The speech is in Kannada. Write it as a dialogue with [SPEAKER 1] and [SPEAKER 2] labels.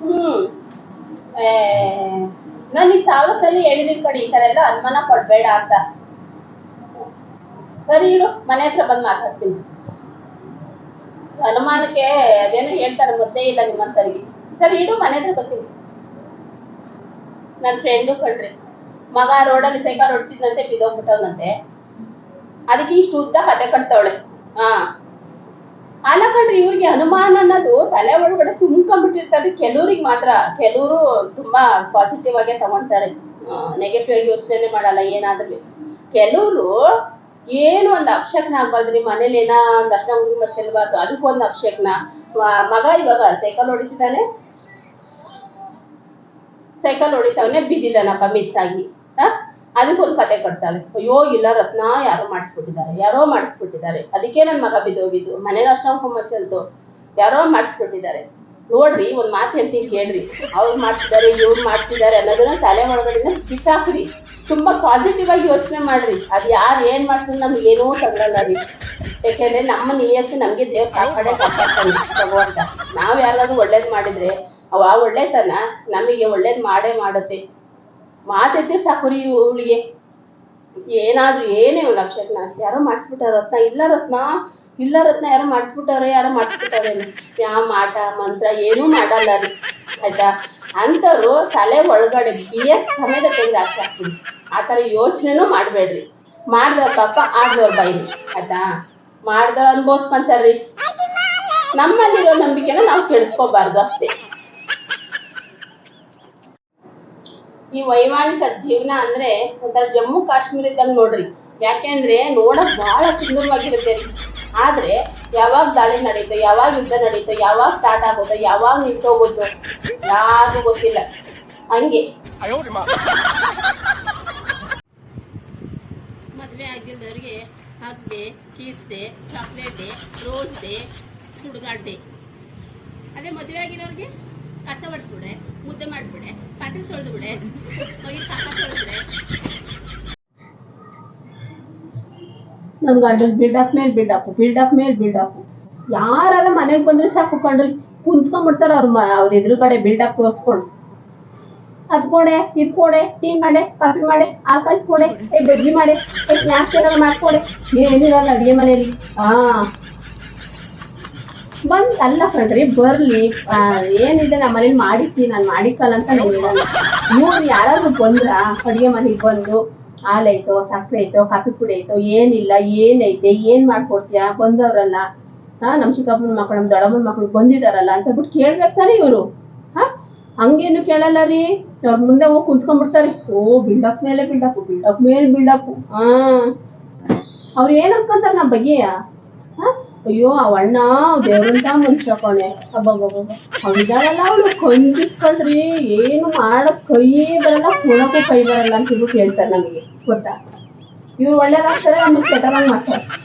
[SPEAKER 1] ಹ್ಮ್. ನಾನು ನಿಮ್ಗೆ ಸಾವಿರ ಹೇಳಿದೀನಿ ಕಣಿ, ಈ ತರ ಎಲ್ಲ ಅನುಮಾನ ಪಡ್ಬೇಡ ಅಂತ. ಸರಿ ಇಡು, ಮನೆ ಹತ್ರ ಬಂದ್ ಮಾತಾಡ್ತೀನಿ. ಅನುಮಾನಕ್ಕೆ ಅದೇನೋ ಹೇಳ್ತಾರೆ ಗೊತ್ತೇ ಇಲ್ಲ ನಿಮ್ಮಂತರಿಗೆ. ಸರಿ ಇಡು, ಮನೆ ಹತ್ರ ಬರ್ತೀನಿ. ನನ್ ಫ್ರೆಂಡು ಕಂಡ್ರಿ ಮಗ ರೋಡಲ್ಲಿ ಸೈಕಲ್ ಹೊಡ್ತಿದ್ದಂತೆ ಬಿದ್ದೋಗ್ಬಿಟ್ಟವನಂತೆ. ಅದಕ್ಕೆ ಇಷ್ಟು ಉದ್ದ ಕತೆ ಕಟ್ತವಳೆ. ಹಾ. ಅನುಮಾನ ಅನ್ನೋದು ತಲೆ ಒಳಗಡೆ ತುಂಬ್ಕೊಂಡ್ಬಿಟ್ಟಿರ್ತಾರೆ ಕೆಲವ್ರಿಗೆ ಮಾತ್ರ. ಕೆಲವರು ತುಂಬಾ ಪಾಸಿಟಿವ್ ಆಗೇ ತಗೊಂತಾರೆ ನೆಗೆಟಿವ್ ಆಗಿ ಯೋಚನೆ ಮಾಡಲ್ಲ, ಏನಾದ್ರೂ ಕೆಲವರು ಏನು ಒಂದು ಅಕ್ಷಕ್ನ ಆಗ್ಬಾರ್ದ್ರಿ, ಮನೇಲಿ ಏನೋ ಒಂದು ಅರ್ಶನ ಕುಟುಂಬ ಚೆಲ್ಬಾರ್ದು ಅದಕ್ಕೊಂದು ಅಕ್ಷಕ್ನ ಮ- ಮಗ ಇವಾಗ ಸೈಕಲ್ ಹೊಡಿತಿದ್ದಾನೆ ಸೈಕಲ್ ಹೊಡಿತಾವನೆ ಬಿದ್ದಿದ್ದಾನಪ್ಪ ಮಿಸ್ ಆಗಿ. ಆ? ಅದಕ್ಕೊಂದು ಕತೆ ಕಟ್ತಾಳೆ ಅಯ್ಯೋ, ಇಲ್ಲ ರತ್ನ, ಯಾರೋ ಮಾಡಿಸ್ಬಿಟ್ಟಿದ್ದಾರೆ. ಯಾರೋ ಮಾಡಿಸ್ಬಿಟ್ಟಿದ್ದಾರೆ. ಅದಕ್ಕೆ ನನ್ನ ಮಗ ಬಿದ್ದೋಗಿದ್ದು. ಮನೇಲಿ ಅರ್ಶನ ಕುಂಬ ಚೆಲ್ತು ಯಾರೋ ಮಾಡಿಸ್ಬಿಟ್ಟಿದ್ದಾರೆ ನೋಡ್ರಿ, ಒಂದ್ ಮಾತು ಹೇಳ್ತೀನಿ ಕೇಳ್ರಿ. ಅವ್ರು ಮಾಡ್ತಿದ್ದಾರೆ ಇವ್ರು ಮಾಡ್ತಿದ್ದಾರೆ ಅನ್ನೋದನ್ನ ತಲೆ ಒಳಗಡೆಯಿಂದ ಬಿಟ್ಟಾಕ್ರಿ ತುಂಬಾ ಪಾಸಿಟಿವ್ ಆಗಿ ಯೋಚನೆ ಮಾಡ್ರಿ. ಅದ್ ಯಾರು ಏನ್ ಮಾಡ್ತಾರೆ ನಮ್ಗೆ ಏನೂ ತಗೊಳಲ್ಲ ರೀ. ಯಾಕೆಂದ್ರೆ ನಮ್ಮ ನಿಯತ್ತು ನಮ್ಗೆ ದೇವ್ರ ಕಾಪಾಡೆ ಕಾಪಾಡ್ತಾನೆ ಭಗವಂತ. ನಾವ್ ಯಾರಾದ್ರೂ ಒಳ್ಳೇದ್ ಮಾಡಿದ್ರೆ ಅವ ಒಳ್ಳೆತನ ನಮಗೆ ಒಳ್ಳೇದ್ ಮಾಡೇ ಮಾಡುತ್ತೆ. ಮಾತೈತೆ ಸಾಕು ರೀ ಇವಳಿಗೆ. ಏನಾದ್ರೂ ಏನೇ ಒಂದು ಅಕ್ಷರನ. ಯಾರೋ ಮಾಡಿಸ್ಬಿಟ್ಟಾರ ರತ್ನ. ಇಲ್ಲ ರತ್ನ ಇಲ್ಲ ರತ್ನ ಯಾರೋ ಮಾಡಿಸ್ಬಿಟ್ಟವ್ರೆ ಯಾರೋ ಮಾಡಿಸ್ಬಿಟ್ಟವ್ರೆ. ಯಾವ ಮಾಟ, ಮಂತ್ರ, ಏನೂ ಮಾಡಲ್ಲ ರೀ. ಆಯ್ತಾ? ಅಂಥವ್ರು ತಲೆ ಒಳಗಡೆ ಬಿ ಎಸ್ ಸಮೇತ ತೆಗೆದು ಹಾಕ್ತೀನಿ ಆ ಥರ ಯೋಚನೆನೂ ಮಾಡಬೇಡ್ರಿ. ಮಾಡ್ದವ್ರ ಪಾಪ ಆಡ್ದವ್ರ ಬೈರಿ ಆಯ್ತಾ? ಮಾಡ್ದವ್ರು ಅನ್ಭವಿಸ್ಕೊಂತಾರ್ರಿ. ನಮ್ಮಲ್ಲಿರೋ ನಂಬಿಕೆನ ನಾವು ಕೆಡಿಸ್ಕೋಬಾರ್ದು ಅಷ್ಟೇ. ಈ ವೈಮಾನಿಕ ಜೀವನ ಅಂದ್ರೆ ಒಂಥರ ಜಮ್ಮು ಕಾಶ್ಮೀರ ಇದ್ದಂಗೆ ನೋಡ್ರಿ ಯಾಕೆಂದ್ರೆ ನೋಡಕ್ ಬಹಳ ಸುಂದರವಾಗಿರುತ್ತೆ ರೀ. ಆದ್ರೆ ಯಾವಾಗ ದಾಳಿ ನಡೀತು ಯಾವಾಗ ಯುದ್ಧ ನಡೀತು ಯಾವಾಗ ಸ್ಟಾರ್ಟ್ ಆಗೋದು ಯಾವಾಗ ನಿಂತೋಗೋದು ಯಾರು ಗೊತ್ತಿಲ್ಲ. ಹಂಗೆ. ಮದ್ವೆ ಆಗಿಲ್ದವ್ರಿಗೆ hug day kiss day chocolate day rose day day ಅದೇ ಮದ್ವೆ ಆಗಿರೋರಿಗೆ ಕಸ ಹೊಡ್ಬಿಡೆ ಮುದ್ದೆ ಮಾಡ್ಬಿಡೆ, ಪಾತ್ರೆ ತೊಳೆದು ಬಿಡೆ ತೊಳೆದ್ಬಿಡೆ. ನನ್ನ ಬಿಲ್ಡ್ ಅಪ್ ಮೇಲೆ ಬಿಲ್ಡಪ್ ಬಿಲ್ಡಪ್ ಮೇಲೆ ಅಪ್ ಯಾರೆಲ್ಲ ಮನೆಗೆ ಬಂದ್ರೆ ಸಾಕು ಕಂಡ್ರಿ ಕುಂತ್ಕೊಂಡ್ಬಿಡ್ತಾರ ಅವ್ರ ಅವ್ರ ಎದುರುಗಡೆ ಬಿಲ್ಡ್ ಅಪ್ ಅದ್ ಕೊಡೆ ಇದ್ ಕೊಡೆ ಟೀ ಮಾಡೆ ಕಾಫಿ ಮಾಡೆ ಆ ಕಾಯಿಸ್ಕೊಡೆ ಏ ಬಜ್ಜಿ ಮಾಡೆ ಏ ಸ್ನ್ಯಾಕ್ಸ್ ಏನಾದ್ರು ಮಾಡ್ಕೊಡೆ. ಏನಿರಲ್ಲ ಅಡಿಗೆ ಮನೇಲಿ. ಹಾ ಬಂದ್ ಅಲ್ಲ ಕಣ್ರಿ ಬರ್ಲಿ. ಆ, ಏನಿದೆ ನಮ್ಮ ಮನೇಲಿ ಮಾಡಿರ್ತೀನಿ ನಾನು ಮಾಡಿಕಲ್ಲ ಅಂತ ಇವ್ರು ಯಾರಾದ್ರೂ ಬಂದ್ರ? ಅಡಿಗೆ ಮನೆಗೆ ಬಂದು? ಹಾಲೈತೋ ಸಕ್ಕರೆ ಐತೋ, ಕಾಫಿ ಪುಡಿ ಐತೋ, ಏನಿಲ್ಲ, ಏನೈತೆ, ಏನ್ ಮಾಡ್ಕೊಡ್ತೀಯಾ? ಬಂದವ್ರಲ್ಲ. ಹಾ, ನಮ್ ಚಿಕ್ಕಪ್ಪನ ಮಕ್ಕಳು ನಮ್ ದೊಡ್ಡಮ್ಮನ ಮಕ್ಳು ಬಂದಿದಾರಲ್ಲ ಅಂತ ಬಿಟ್ಟು ಕೇಳ್ಬೇಕು ಸರಿ ಇವರು. ಹಾ, ಹಂಗೇನು ಕೇಳಲ್ಲ ರೀ. ಅವ್ರ ಮುಂದೆ ಹೋಗಿ ಕುಂತ್ಕೊಂಡ್ಬಿಡ್ತಾರೆ. ಓ ಬಿಲ್ಡಪ್ ಮೇಲೆ ಬಿಲ್ಡಪ್ ಬಿಲ್ಡಪ್ ಮೇಲೆ ಬಿಲ್ಡಪ್ ಹಾ. ಅವ್ರು ಏನ್ ಅನ್ಕೊಂತಾರೆ ನಮ್ಮ ಬಗ್ಗೆ? ಹಾ? ಅಯ್ಯೋ, ಅವಣ್ಣ ದೇವ್ರಂತ ಮನುಷ್ಯ ಕೊನೆ ಅಬ್ಬಬ್ಬಬ್ಬ. ಅವ್ಳಿದಾಳಲ್ಲ ಅವಳು ಕಂಜಿಸ್ಕೊಳ್ರಿ ಏನು ಮಾಡಕ್ ಕೈ ಬರಲ್ಲ ಕುಣಕ್ಕೂ ಕೈ ಬರಲ್ಲ ಅಂತ ಹೇಳ್ತಾರೆ ನಮಗೆ. ಗೊತ್ತಾ? ಇವ್ರು ಒಳ್ಳೇದಾಗ್ತಾರೆ ನಮ್ಗೆ ಕೆಟ್ಟದಾಗ ಮಾಡ್ತಾರೆ.